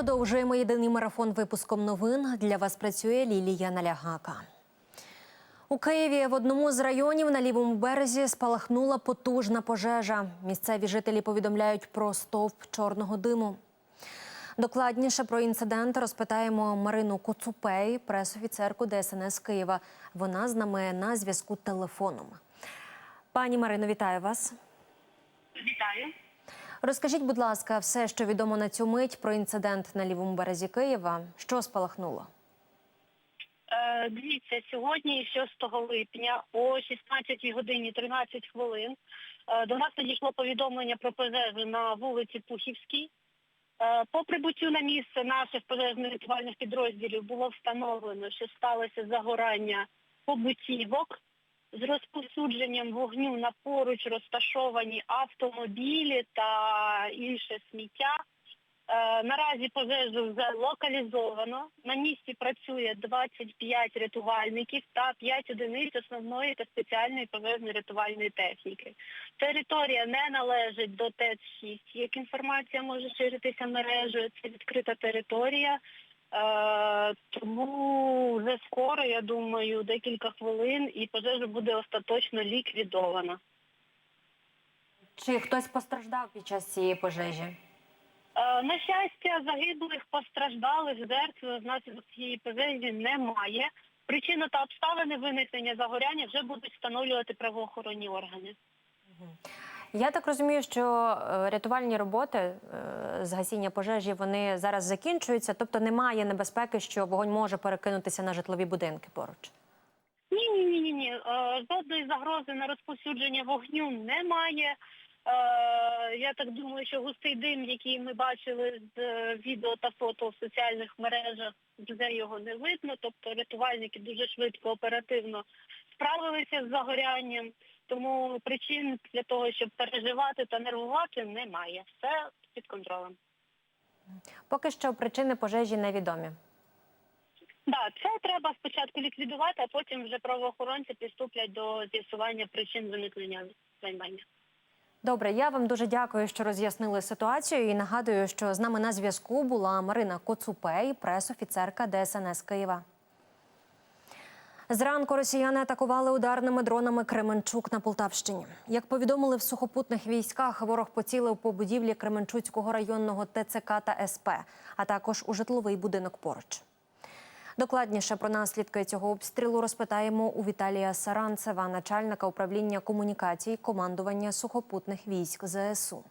Продовжуємо єдиний марафон випуском новин. Для вас працює Лілія Налягака. У Києві в одному з районів на лівому березі спалахнула потужна пожежа. Місцеві жителі повідомляють про стовп чорного диму. Докладніше про інцидент розпитаємо Марину Коцупей, пресофіцерку ДСНС Києва. Вона з нами на зв'язку телефоном. Пані Марино, вітаю вас. Вітаю. Розкажіть, будь ласка, все, що відомо на цю мить про інцидент на лівому березі Києва. Що спалахнуло? Е, дивіться, сьогодні, 6 липня, о 16 годині 13 хвилин, е, до нас надійшло повідомлення про пожежу на вулиці Пухівській. Е, по прибуттю на місце наших пожежно-рятувальних підрозділів було встановлено, що сталося загорання побутівок з розповсюдженням вогню на поруч розташовані автомобілі та інше сміття. Е, Наразі пожежу вже локалізовано. На місці працює 25 рятувальників та 5 одиниць основної та спеціальної пожежно-рятувальної техніки. Територія не належить до ТЕЦ-6, як інформація може ширитися мережею. Це відкрита територія. Е, тому вже скоро, я думаю, декілька хвилин і пожежа буде остаточно ліквідована. Чи хтось постраждав під час цієї пожежі? Е, На щастя, загиблих, постраждалих жертв внаслідок цієї пожежі немає. Причину та обставини виникнення загоряння вже будуть встановлювати правоохоронні органи. Я так розумію, що е, рятувальні роботи е, з гасіння пожежі вони зараз закінчуються, тобто немає небезпеки, що вогонь може перекинутися на житлові будинки поруч. Ні, ні, ні, ні, ні. Жодної загрози на розповсюдження вогню немає. Е, Я так думаю, що густий дим, який ми бачили з е, відео та фото в соціальних мережах, вже його не видно. Тобто рятувальники дуже швидко, оперативно справилися з загорянням. Тому причин для того, щоб переживати та нервувати, немає. Все під контролем. Поки що причини пожежі невідомі. Да, це треба спочатку ліквідувати, а потім вже правоохоронці приступлять до з'ясування причин виникнення займання. Добре, я вам дуже дякую, що роз'яснили ситуацію. І нагадую, що з нами на зв'язку була Марина Коцупей, пресофіцерка ДСНС Києва. Зранку росіяни атакували ударними дронами Кременчук на Полтавщині. Як повідомили в сухопутних військах, ворог поцілив по будівлі Кременчуцького районного ТЦК та СП, а також у житловий будинок поруч. Докладніше про наслідки цього обстрілу розпитаємо у Віталія Саранцева, начальника управління комунікацій командування сухопутних військ ЗСУ.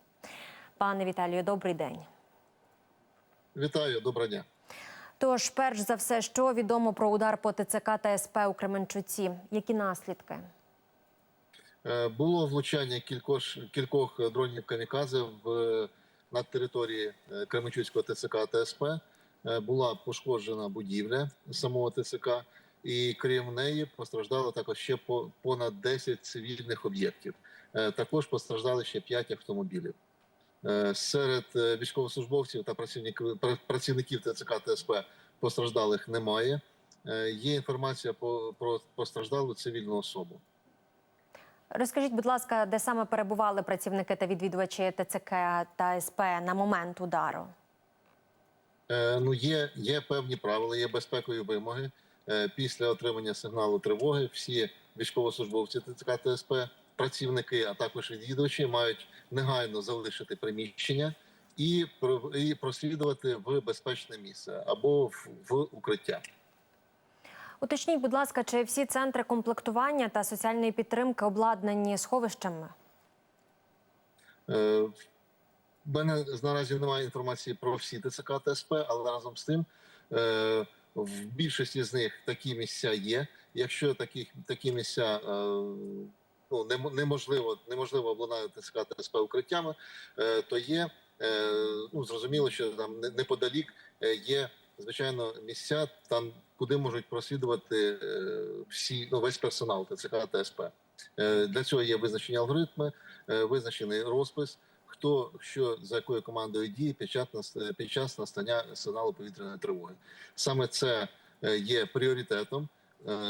Пане Віталію, добрий день. Вітаю, доброго дня. Тож, перш за все, що відомо про удар по ТЦК та СП у Кременчуці? Які наслідки? Е, Було влучання кількох, кількох дронів камікадзе в на території е, Кременчуцького ТЦК та СП. Е, Була пошкоджена будівля самого ТЦК, і крім неї постраждало також ще по- понад 10 цивільних об'єктів. Е, Також постраждали ще 5 автомобілів. Е, Серед е, військовослужбовців та працівників пра- працівників ТЦК та СП постраждалих немає. Е, Є інформація про постраждалу цивільну особу. Розкажіть, будь ласка, де саме перебували працівники та відвідувачі ТЦК та СП на момент удару? Е, Ну, є, є певні правила, є безпекові вимоги. Е, Після отримання сигналу тривоги всі військовослужбовці ТЦК та СП, працівники, а також відвідувачі мають негайно залишити приміщення і, і прослідувати в безпечне місце або в, в укриття. Уточніть, будь ласка, чи всі центри комплектування та соціальної підтримки обладнані сховищами? Е, В мене наразі немає інформації про всі ТЦК та СП, але разом з тим е, в більшості з них такі місця є. Якщо такі, такі місця е, ну, нем- неможливо, неможливо обладнати та СП укриттями, е, то є е, ну, зрозуміло, що там неподалік е, є звичайно місця, там куди можуть прослідувати всі ну, весь персонал ТЦК та СП. Для цього є визначені алгоритми, визначений розпис хто що за якою командою діє під час під час настання сигналу повітряної тривоги. Саме це є пріоритетом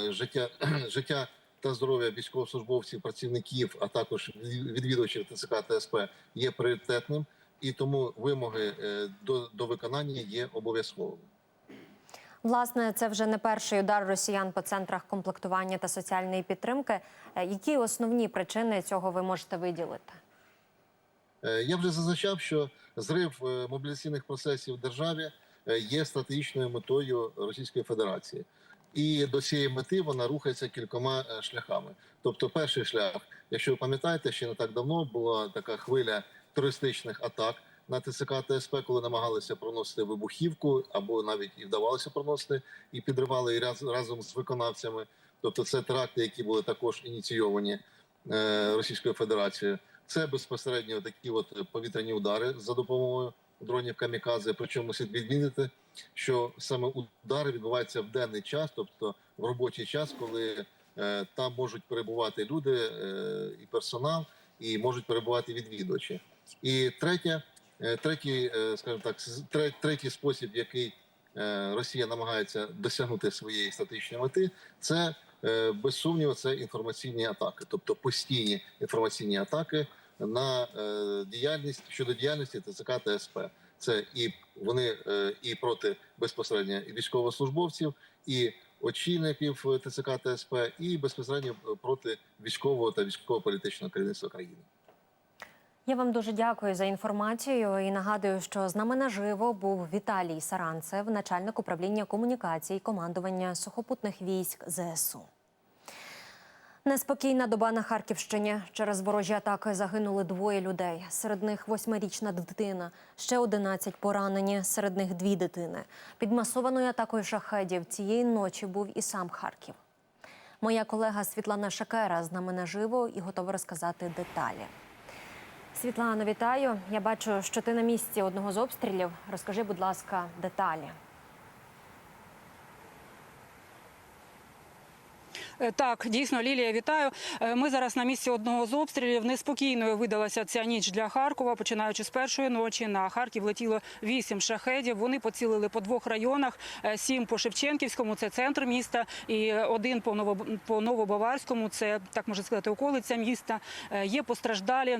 життя життя та здоров'я військовослужбовців, працівників, а також відвідувачів ТЦК та СП є пріоритетним. і тому вимоги е, до, до виконання є обов'язковими. Власне, це вже не перший удар росіян по центрах комплектування та соціальної підтримки. Е, Які основні причини цього ви можете виділити? Е, Я вже зазначав, що зрив мобілізаційних процесів в державі є стратегічною метою Російської Федерації, і до цієї мети вона рухається кількома е, шляхами. Тобто, перший шлях, якщо ви пам'ятаєте, ще не так давно була така хвиля терористичних атак на ТЦК ТСП, коли намагалися проносити вибухівку або навіть і вдавалося проносити, і підривали і раз, разом з виконавцями. Тобто, це теракти, які були також ініційовані е, Російською Федерацією. Це безпосередньо такі от повітряні удари за допомогою дронів камікадзе. Причому слід відмінити, що саме удари відбуваються в денний час, тобто в робочий час, коли е, там можуть перебувати люди е, і персонал, і можуть перебувати відвідувачі. І третє, е, третій, е, скажімо так, с- тре- третій спосіб, який е, Росія намагається досягнути своєї стратегічної мети, це е, без сумніву, це інформаційні атаки, тобто постійні інформаційні атаки на е, діяльність щодо діяльності ТЦК ТСП. Це і вони е, і проти безпосередньо і військовослужбовців, і очільників е, ТЦК ТСП, і безпосередньо проти військового та військово-політичного керівництва країни. Я вам дуже дякую за інформацію і нагадую, що з нами наживо був Віталій Саранцев, начальник управління комунікацій командування сухопутних військ ЗСУ. Неспокійна доба на Харківщині. Через ворожі атаки загинули двоє людей. Серед них восьмирічна дитина, ще 11 поранені, серед них дві дитини. Під масованою атакою шахедів цієї ночі був і сам Харків. Моя колега Світлана Шакера з нами наживо і готова розказати деталі. Світлано, вітаю. Я бачу, що ти на місці одного з обстрілів. Розкажи, будь ласка, деталі. Так, дійсно, Лілія, вітаю. Е, Ми зараз на місці одного з обстрілів. Неспокійною видалася ця ніч для Харкова. Починаючи з першої ночі на Харків летіло вісім шахедів. Вони поцілили по двох районах: Е, сім по Шевченківському, це центр міста, і один по Ново- Новобаварському, це так можна сказати, околиця міста. Е, Є постраждалі.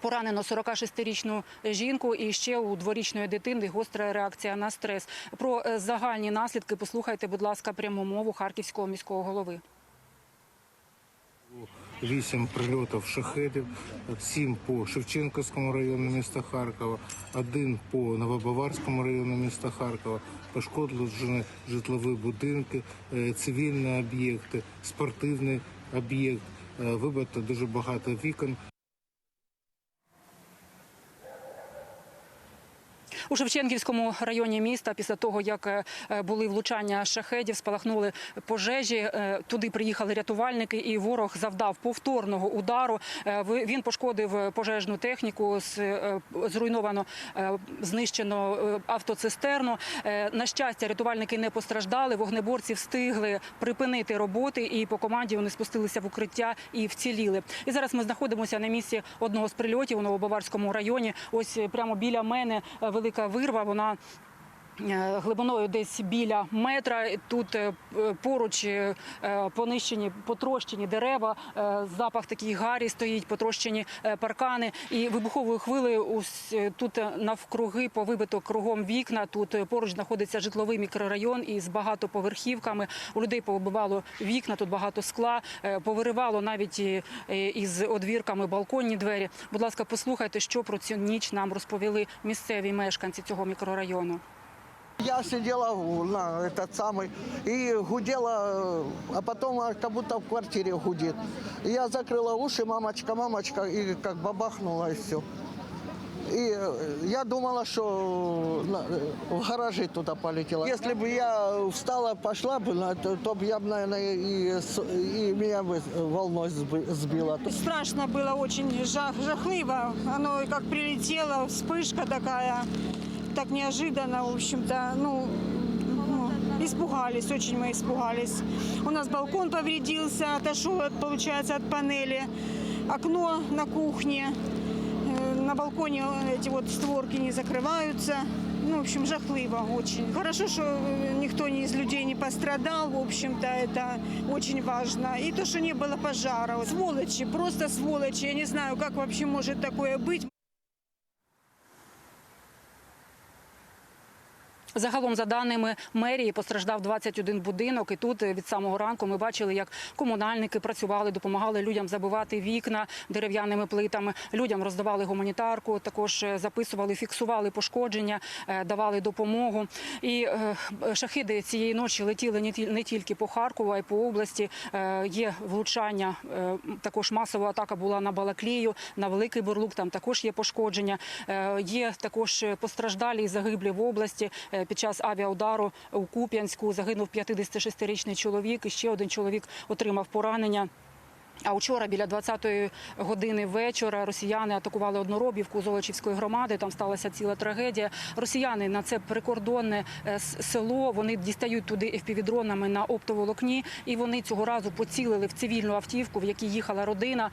Поранено 46-річну жінку і ще у дворічної дитини гостра реакція на стрес. Про е, загальні наслідки послухайте, будь ласка, пряму мову харківського міського голови. Вісім прильотів шахедів, сім по Шевченківському району міста Харкова, один по Новобаварському району міста Харкова. Пошкоджені житлові будинки, е, цивільні об'єкти, спортивний об'єкт. Е, Вибито дуже багато вікон. У Шевченківському районі міста, після того як е, були влучання шахедів, спалахнули пожежі. е, Туди приїхали рятувальники, і ворог завдав повторного удару. Е, Він пошкодив пожежну техніку, зруйновано, знищено автоцистерну. На щастя, рятувальники не постраждали. Вогнеборці встигли припинити роботи, і по команді вони спустилися в укриття і вціліли. І зараз ми знаходимося на місці одного з прильотів у Новобаварському районі. Ось прямо біля мене е, велика вирва. Вона глибиною десь біля метра. Тут е, поруч е, е, понищені, потрощені дерева, е, запах такий гарі стоїть, потрощені е, паркани. І вибуховою хвилею ось е, тут е, навкруги повибито кругом вікна. Тут е, поруч знаходиться житловий мікрорайон із багатоповерхівками. У людей повибивало вікна, тут багато скла, е, повиривало навіть е, із одвірками балконні двері. Будь ласка, послухайте, що про цю ніч нам розповіли місцеві мешканці цього мікрорайону. Я сидела на этот самый и гудела, э, а потом как будто в квартире гудит. Я закрыла уши, мамочка, мамочка, и как бабахнула и все. И э, я думала, что на- э, в гаражи туда полетела. Если бы я встала, пошла бы, то, то бы я, наверное, и, и меня бы волной сби- сбила. Страшно было очень, жах, жахливо. Оно как прилетело, вспышка такая, так неожиданно, в общем-то, ну, ну, испугались, очень мы испугались. У нас балкон повредился, отошел, от, получается, от панели, окно на кухне, э, на балконе эти вот створки не закрываются. Ну, в общем, жахливо очень. Хорошо, что э, никто ни из людей не пострадал, в общем-то, это очень важно. И то, что не было пожара. Сволочи, просто сволочи. Я не знаю, как вообще может такое быть. Загалом, за даними мерії, постраждав 21 будинок. І тут е, від самого ранку ми бачили, як комунальники працювали, допомагали людям забивати вікна дерев'яними плитами. Людям роздавали гуманітарку, також е, записували, фіксували пошкодження, е, давали допомогу. І шахиди цієї ночі летіли не ті- не тільки по Харкову, а й по області. Є влучання. Також масова атака була на Балаклію, на Великий Бурлук. Там також є пошкодження. Є також постраждалі і загиблі в області. Е, Під час авіаудару у Куп'янську загинув 56-річний чоловік. І ще один чоловік отримав поранення. А вчора біля 20-ї години вечора росіяни атакували одноробівку Золочівської громади. Там сталася ціла трагедія. Росіяни на це прикордонне е, село. Вони дістають туди FPV-дронами на оптоволокні, і вони цього разу поцілили в цивільну автівку, в якій їхала родина.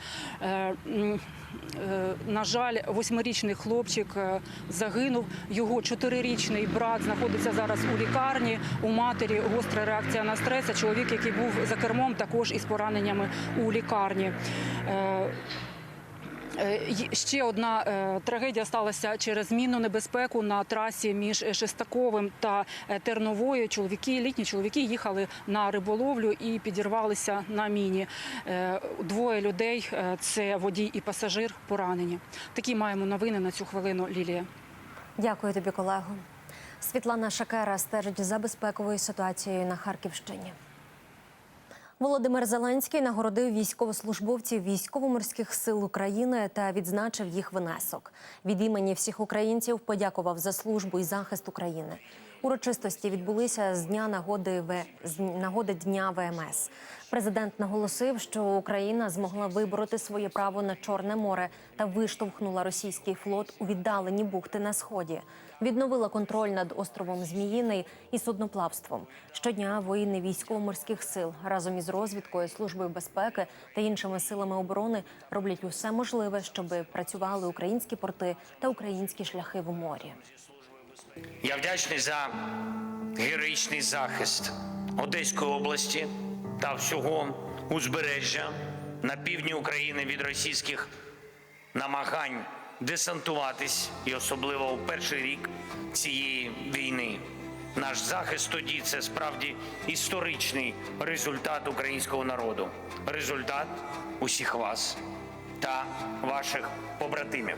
Е, е, На жаль, восьмирічний хлопчик е, загинув. Його чотирирічний брат знаходиться зараз у лікарні. У матері гостра реакція на стрес. Чоловік, який був за кермом, також із пораненнями у лікарні. Е, Ще одна е, трагедія сталася через мінну небезпеку на трасі між Шестаковим та е, Терновою. Чоловіки, літні чоловіки їхали на риболовлю і підірвалися на міні. Двоє людей це водій і пасажир поранені. Такі маємо новини на цю хвилину. Лілія. Дякую тобі, колего. Світлана Шакера стежить за безпековою ситуацією на Харківщині. Володимир Зеленський нагородив військовослужбовців військово-морських сил України та відзначив їх внесок. Від імені всіх українців подякував за службу і захист України. Урочистості відбулися з дня нагоди В... з нагоди дня ВМС. Президент наголосив, що Україна змогла вибороти своє право на Чорне море та виштовхнула російський флот у віддалені бухти на сході. Відновила контроль над островом Зміїний і судноплавством. Щодня воїни військово-морських сил разом із розвідкою, службою безпеки та іншими силами оборони роблять усе можливе, щоб працювали українські порти та українські шляхи в морі. Я вдячний за героїчний захист Одеської області та всього узбережжя на півдні України від російських намагань десантуватись, і особливо у перший рік цієї війни. Наш захист тоді це справді історичний результат українського народу, результат усіх вас та ваших побратимів.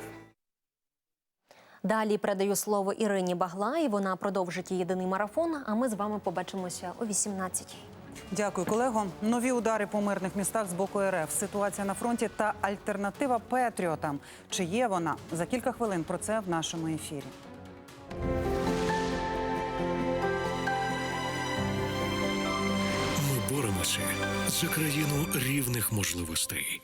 Далі передаю слово Ірині Баглай. Вона продовжить її єдиний марафон. А ми з вами побачимося о 18-й. Дякую, колего. Нові удари по мирних містах з боку РФ. Ситуація на фронті та альтернатива Петріотам. Чи є вона? За кілька хвилин про це в нашому ефірі. Ми боремося за країну рівних можливостей.